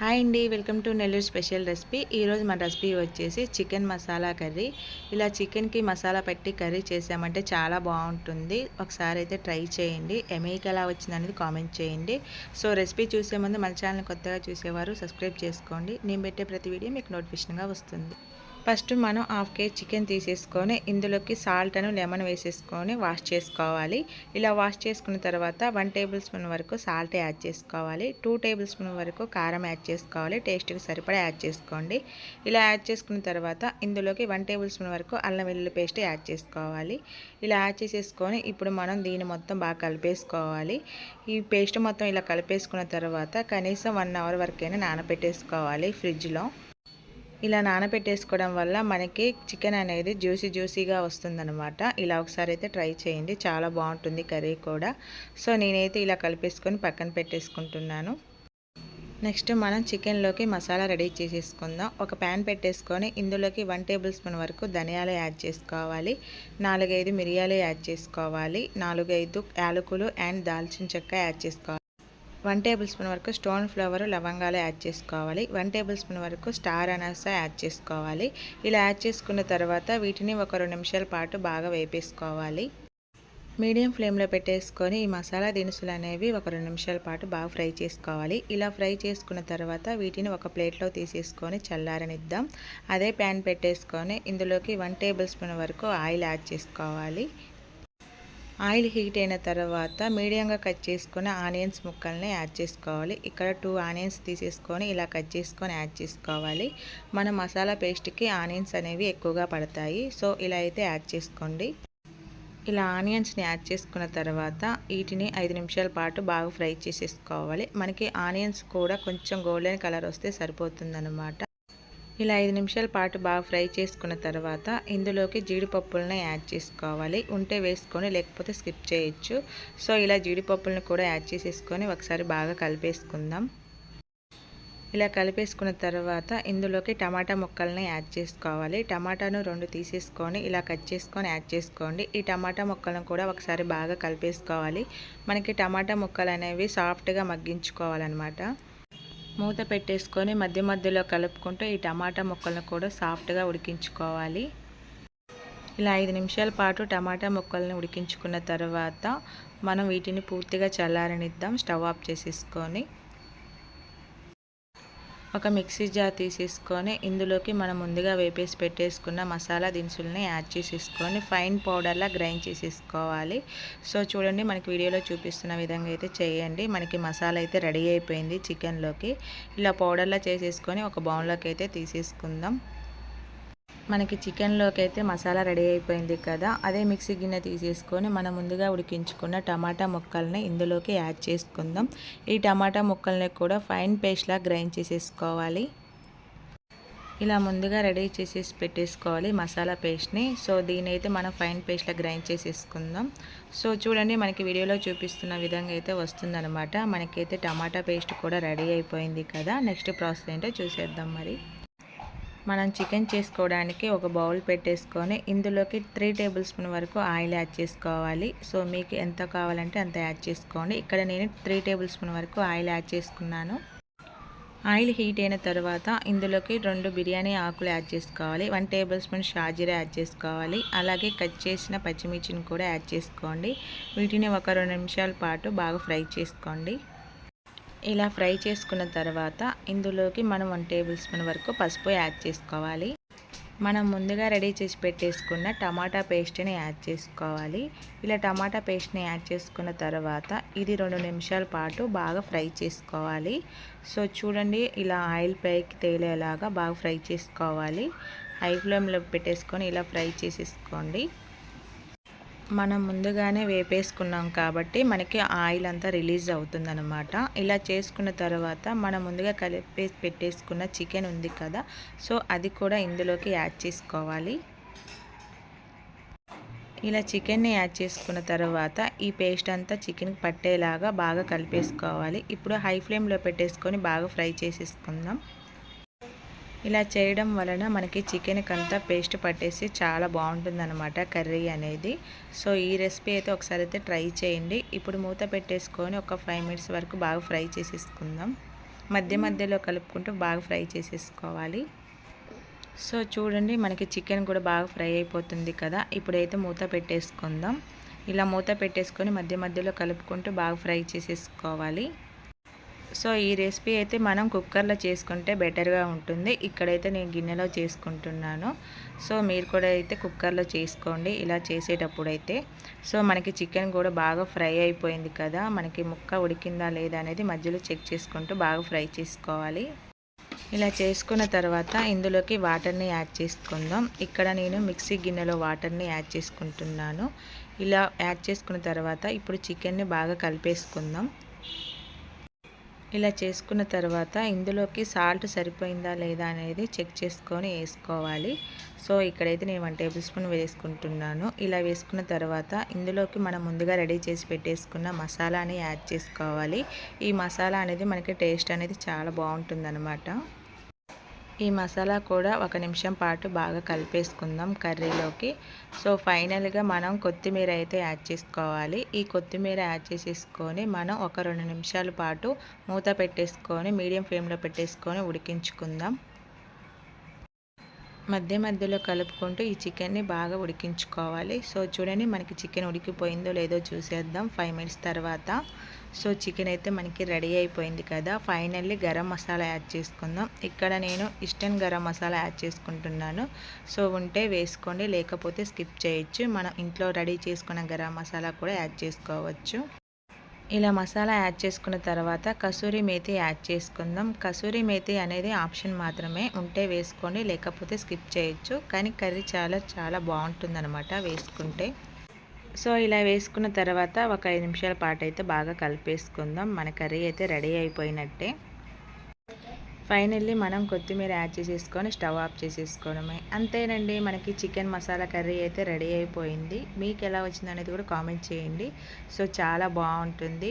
Hi అండి welcome to Nellore special recipe. ఈరోజు మన రెసిపీ వచ్చేసి చికెన్ మసాలా కర్రీ. ఇలా చికెన్కి మసాలా పెట్టి కర్రీ చేసామంటే చాలా బాగుంటుంది. ఒకసారి అయితే ట్రై చేయండి. ఎమేకి ఎలా వచ్చిందనేది కామెంట్ చేయండి. సో రెసిపీ చూసే ముందు మన ఛానల్ కొత్తగా చూసేవారు సబ్స్క్రైబ్ చేసుకోండి. నేను పెట్టే ప్రతి వీడియో మీకు నోటిఫికేషన్గా వస్తుంది. ఫస్ట్ మనం హాఫ్ కేజీ చికెన్ తీసేసుకొని ఇందులోకి సాల్ట్ అను లెమన్ వేసేసుకొని వాష్ చేసుకోవాలి. ఇలా వాష్ చేసుకున్న తర్వాత వన్ టేబుల్ స్పూన్ వరకు సాల్ట్ యాడ్ చేసుకోవాలి. టూ టేబుల్ స్పూన్ వరకు కారం యాడ్ చేసుకోవాలి. టేస్ట్కి సరిపడా యాడ్ చేసుకోండి. ఇలా యాడ్ చేసుకున్న తర్వాత ఇందులోకి వన్ టేబుల్ స్పూన్ వరకు అల్లం వెల్లుల్లి పేస్ట్ యాడ్ చేసుకోవాలి. ఇలా యాడ్ చేసేసుకొని ఇప్పుడు మనం దీన్ని మొత్తం బాగా కలిపేసుకోవాలి. ఈ పేస్ట్ మొత్తం ఇలా కలిపేసుకున్న తర్వాత కనీసం వన్ అవర్ వరకైనా నానబెట్టేసుకోవాలి ఫ్రిడ్జ్లో. ఇలా నానబెట్టేసుకోవడం వల్ల మనకి చికెన్ అనేది జ్యూసీ జ్యూసీగా వస్తుందనమాట ఇలా ఒకసారి అయితే ట్రై చేయండి. చాలా బాగుంటుంది కర్రీ కూడా. సో నేనైతే ఇలా కలిపేసుకొని పక్కన పెట్టేసుకుంటున్నాను. నెక్స్ట్ మనం చికెన్లోకి మసాలా రెడీ చేసేసుకుందాం. ఒక ప్యాన్ పెట్టేసుకొని ఇందులోకి వన్ టేబుల్ స్పూన్ వరకు ధనియాలు యాడ్ చేసుకోవాలి. నాలుగైదు మిరియాలు యాడ్ చేసుకోవాలి. నాలుగైదు యాలకులు అండ్ దాల్చిన చెక్క యాడ్ చేసుకోవాలి. వన్ టేబుల్ స్పూన్ వరకు స్టోన్ ఫ్లవర్ లవంగాలు యాడ్ చేసుకోవాలి. వన్ టేబుల్ స్పూన్ వరకు స్టార్ అనాస యాడ్ చేసుకోవాలి. ఇలా యాడ్ చేసుకున్న తర్వాత వీటిని ఒక రెండు నిమిషాల పాటు బాగా వేపేసుకోవాలి. మీడియం ఫ్లేమ్లో పెట్టేసుకొని ఈ మసాలా దినుసులు అనేవి ఒక రెండు నిమిషాల పాటు బాగా ఫ్రై చేసుకోవాలి. ఇలా ఫ్రై చేసుకున్న తర్వాత వీటిని ఒక ప్లేట్లో తీసేసుకొని చల్లారనిద్దాం. అదే ప్యాన్ పెట్టేసుకొని ఇందులోకి వన్ టేబుల్ స్పూన్ వరకు ఆయిల్ యాడ్ చేసుకోవాలి. ఆయిల్ హీట్ అయిన తర్వాత మీడియంగా కట్ చేసుకున్న ఆనియన్స్ ముక్కల్ని యాడ్ చేసుకోవాలి. ఇక్కడ టూ ఆనియన్స్ తీసేసుకొని ఇలా కట్ చేసుకొని యాడ్ చేసుకోవాలి. మన మసాలా పేస్ట్కి ఆనియన్స్ అనేవి ఎక్కువగా పడతాయి. సో ఇలా అయితే యాడ్ చేసుకోండి. ఇలా ఆనియన్స్ని యాడ్ చేసుకున్న తర్వాత వీటిని ఐదు నిమిషాల పాటు బాగా ఫ్రై చేసేసుకోవాలి. మనకి ఆనియన్స్ కూడా కొంచెం గోల్డెన్ కలర్ వస్తే సరిపోతుందన్నమాట. ఇలా ఐదు నిమిషాల పాటు బాగా ఫ్రై చేసుకున్న తర్వాత ఇందులోకి జీడిపప్పులను యాడ్ చేసుకోవాలి. ఉంటే వేసుకొని లేకపోతే స్కిప్ చేయొచ్చు. సో ఇలా జీడిపప్పులను కూడా యాడ్ చేసేసుకొని ఒకసారి బాగా కలిపేసుకుందాం. ఇలా కలిపేసుకున్న తర్వాత ఇందులోకి టమాటా ముక్కల్ని యాడ్ చేసుకోవాలి. టమాటాను రెండు తీసేసుకొని ఇలా కట్ చేసుకొని యాడ్ చేసుకోండి. ఈ టమాటా ముక్కలను కూడా ఒకసారి బాగా కలిపేసుకోవాలి. మనకి టమాటా ముక్కలు అనేవి సాఫ్ట్గా మగ్గించుకోవాలన్నమాట. మూత పెట్టేసుకొని మధ్య మధ్యలో కలుపుకుంటూ ఈ టమాటా ముక్కలను కూడా సాఫ్ట్గా ఉడికించుకోవాలి. ఇలా ఐదు నిమిషాల పాటు టమాటా ముక్కల్ని ఉడికించుకున్న తర్వాత మనం వీటిని పూర్తిగా చల్లారనిద్దాం. స్టవ్ ఆఫ్ చేసేసుకొని ఒక మిక్సీ జార్ తీసేసుకొని ఇందులోకి మనం ముందుగా వేపేసి పెట్టేసుకున్న మసాలా దినుసుల్ని యాడ్ చేసేసుకొని ఫైన్ పౌడర్లా గ్రైండ్ చేసేసుకోవాలి. సో చూడండి మనకి వీడియోలో చూపిస్తున్న విధంగా అయితే చేయండి. మనకి మసాలా అయితే రెడీ అయిపోయింది చికెన్లోకి. ఇలా పౌడర్లా చేసేసుకొని ఒక బౌన్లోకి అయితే తీసేసుకుందాం. మనకి చికెన్లోకి అయితే మసాలా రెడీ అయిపోయింది కదా అదే మిక్సీ గిన్నె తీసేసుకొని మనం ముందుగా ఉడికించుకున్న టమాటా ముక్కల్ని ఇందులోకి యాడ్ చేసుకుందాం. ఈ టమాటా ముక్కల్ని కూడా ఫైన్ పేస్ట్లా గ్రైండ్ చేసేసుకోవాలి. ఇలా ముందుగా రెడీ చేసేసి పెట్టేసుకోవాలి మసాలా పేస్ట్ని. సో దీని అయితే మనం ఫైన్ పేస్ట్లా గ్రైండ్ చేసేసుకుందాం. సో చూడండి మనకి వీడియోలో చూపిస్తున్న విధంగా అయితే వస్తుందన్నమాట. మనకైతే టమాటా పేస్ట్ కూడా రెడీ అయిపోయింది కదా నెక్స్ట్ ప్రాసెస్ ఏంటో చూసేద్దాం మరి. మనం చికెన్ చేసుకోవడానికి ఒక బౌల్ పెట్టేసుకొని ఇందులోకి త్రీ టేబుల్ స్పూన్ వరకు ఆయిల్ యాడ్ చేసుకోవాలి. సో మీకు ఎంత కావాలంటే అంత యాడ్ చేసుకోండి. ఇక్కడ నేను త్రీ టేబుల్ స్పూన్ వరకు ఆయిల్ యాడ్ చేసుకున్నాను. ఆయిల్ హీట్ అయిన తర్వాత ఇందులోకి రెండు బిర్యానీ ఆకులు యాడ్ చేసుకోవాలి. వన్ టేబుల్ స్పూన్ షాజీరా యాడ్ చేసుకోవాలి. అలాగే కట్ చేసిన పచ్చిమిర్చిని కూడా యాడ్ చేసుకోండి. వీటిని ఒక రెండు నిమిషాల పాటు బాగా ఫ్రై చేసుకోండి. ఇలా ఫ్రై చేసుకున్న తర్వాత ఇందులోకి మనం వన్ టేబుల్ స్పూన్ వరకు పసుపు యాడ్ చేసుకోవాలి. మనం ముందుగా రెడీ చేసి పెట్టేసుకున్న టమాటా పేస్ట్ని యాడ్ చేసుకోవాలి. ఇలా టమాటా పేస్ట్ని యాడ్ చేసుకున్న తర్వాత ఇది రెండు నిమిషాల పాటు బాగా ఫ్రై చేసుకోవాలి. సో చూడండి ఇలా ఆయిల్ పైకి తేలేలాగా బాగా ఫ్రై చేసుకోవాలి. హై ఫ్లేమ్లో పెట్టేసుకొని ఇలా ఫ్రై చేసేసుకోండి. మనం ముందుగానే వేపేసుకున్నాం కాబట్టి మనకి ఆయిల్ అంతా రిలీజ్ అవుతుందన్నమాట. ఇలా చేసుకున్న తర్వాత మనం ముందుగా కలిపేసి పెట్టేసుకున్న చికెన్ ఉంది కదా సో అది కూడా ఇందులోకి యాడ్ చేసుకోవాలి. ఇలా చికెన్ని యాడ్ చేసుకున్న తర్వాత ఈ పేస్ట్ అంతా చికెన్కి పట్టేలాగా బాగా కలిపేసుకోవాలి. ఇప్పుడు హై ఫ్లేమ్లో పెట్టేసుకొని బాగా ఫ్రై చేసేసుకుందాం. ఇలా చేయడం వలన మనకి చికెన్కి అంతా పేస్ట్ పట్టేసి చాలా బాగుంటుందన్నమాట కర్రీ అనేది. సో ఈ రెసిపీ అయితే ఒకసారి అయితే ట్రై చేయండి. ఇప్పుడు మూత పెట్టేసుకొని ఒక ఫైవ్ మినిట్స్ వరకు బాగా ఫ్రై చేసేసుకుందాం. మధ్య మధ్యలో కలుపుకుంటూ బాగా ఫ్రై చేసేసుకోవాలి. సో చూడండి మనకి చికెన్ కూడా బాగా ఫ్రై అయిపోతుంది కదా. ఇప్పుడైతే మూత పెట్టేసుకుందాం. ఇలా మూత పెట్టేసుకొని మధ్య మధ్యలో కలుపుకుంటూ బాగా ఫ్రై చేసేసుకోవాలి. సో ఈ రెసిపీ అయితే మనం కుక్కర్లో చేసుకుంటే బెటర్గా ఉంటుంది. ఇక్కడైతే నేను గిన్నెలో చేసుకుంటున్నాను. సో మీరు కూడా అయితే కుక్కర్లో చేసుకోండి. ఇలా చేసేటప్పుడు అయితే సో మనకి చికెన్ కూడా బాగా ఫ్రై అయిపోయింది కదా. మనకి ముక్క ఉడికిందా లేదా అనేది మధ్యలో చెక్ చేసుకుంటూ బాగా ఫ్రై చేసుకోవాలి. ఇలా చేసుకున్న తర్వాత ఇందులోకి వాటర్ని యాడ్ చేసుకుందాం. ఇక్కడ నేను మిక్సీ గిన్నెలో వాటర్ని యాడ్ చేసుకుంటున్నాను. ఇలా యాడ్ చేసుకున్న తర్వాత ఇప్పుడు చికెన్ని బాగా కలిపేసుకుందాం. ఇలా చేసుకున్న తర్వాత ఇందులోకి సాల్ట్ సరిపోయిందా లేదా అనేది చెక్ చేసుకొని వేసుకోవాలి. సో ఇక్కడైతే నేను వన్ టేబుల్ స్పూన్ వేసుకుంటున్నాను. ఇలా వేసుకున్న తర్వాత ఇందులోకి మనం ముందుగా రెడీ చేసి పెట్టేసుకున్న మసాలాని యాడ్ చేసుకోవాలి. ఈ మసాలా అనేది మనకి టేస్ట్ అనేది చాలా బాగుంటుందన్నమాట. ఈ మసాలా కూడా ఒక నిమిషం పాటు బాగా కలిపేసుకుందాం కర్రీలోకి. సో ఫైనల్గా మనం కొత్తిమీర అయితే యాడ్ చేసుకోవాలి. ఈ కొత్తిమీర యాడ్ చేసేసుకొని మనం ఒక రెండు నిమిషాల పాటు మూత పెట్టేసుకొని మీడియం ఫ్లేమ్లో పెట్టేసుకొని ఉడికించుకుందాం. మధ్య మధ్యలో కలుపుకుంటూ ఈ చికెన్ని బాగా ఉడికించుకోవాలి. సో చూడండి మనకి చికెన్ ఉడికిపోయిందో లేదో చూసేద్దాం ఫైవ్ మినిట్స్ తర్వాత. సో చికెన్ అయితే మనకి రెడీ అయిపోయింది కదా. ఫైనల్లీ గరం మసాలా యాడ్ చేసుకుందాం. ఇక్కడ నేను ఇష్టం గరం మసాలా యాడ్ చేసుకుంటున్నాను. సో ఉంటే వేసుకోండి లేకపోతే స్కిప్ చేయొచ్చు. మనం ఇంట్లో రెడీ చేసుకున్న గరం మసాలా కూడా యాడ్ చేసుకోవచ్చు. ఇలా మసాలా యాడ్ చేసుకున్న తర్వాత కసూరి మేతి యాడ్ చేసుకుందాం. కసూరి మేతి అనేది ఆప్షన్ మాత్రమే. ఉంటే వేసుకోండి లేకపోతే స్కిప్ చేయొచ్చు. కానీ కర్రీ చాలా చాలా బాగుంటుందన్నమాట వేసుకుంటే. సో ఇలా వేసుకున్న తర్వాత ఒక ఐదు నిమిషాల పాటు అయితే బాగా కలిపేసుకుందాం. మన కర్రీ అయితే రెడీ అయిపోయినట్టే. ఫైనల్లీ మనం కొత్తిమీర యాడ్ చేసేసుకొని స్టవ్ ఆఫ్ చేసేసుకోవడమే. అంతేనండి మనకి చికెన్ మసాలా కర్రీ అయితే రెడీ అయిపోయింది. మీకు ఎలా వచ్చింది అనేది కూడా కామెంట్ చేయండి. సో చాలా బాగుంటుంది.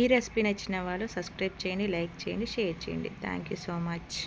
ఈ రెసిపీ నచ్చిన వాళ్ళు సబ్స్క్రైబ్ చేయండి లైక్ చేయండి షేర్ చేయండి. Thank so much.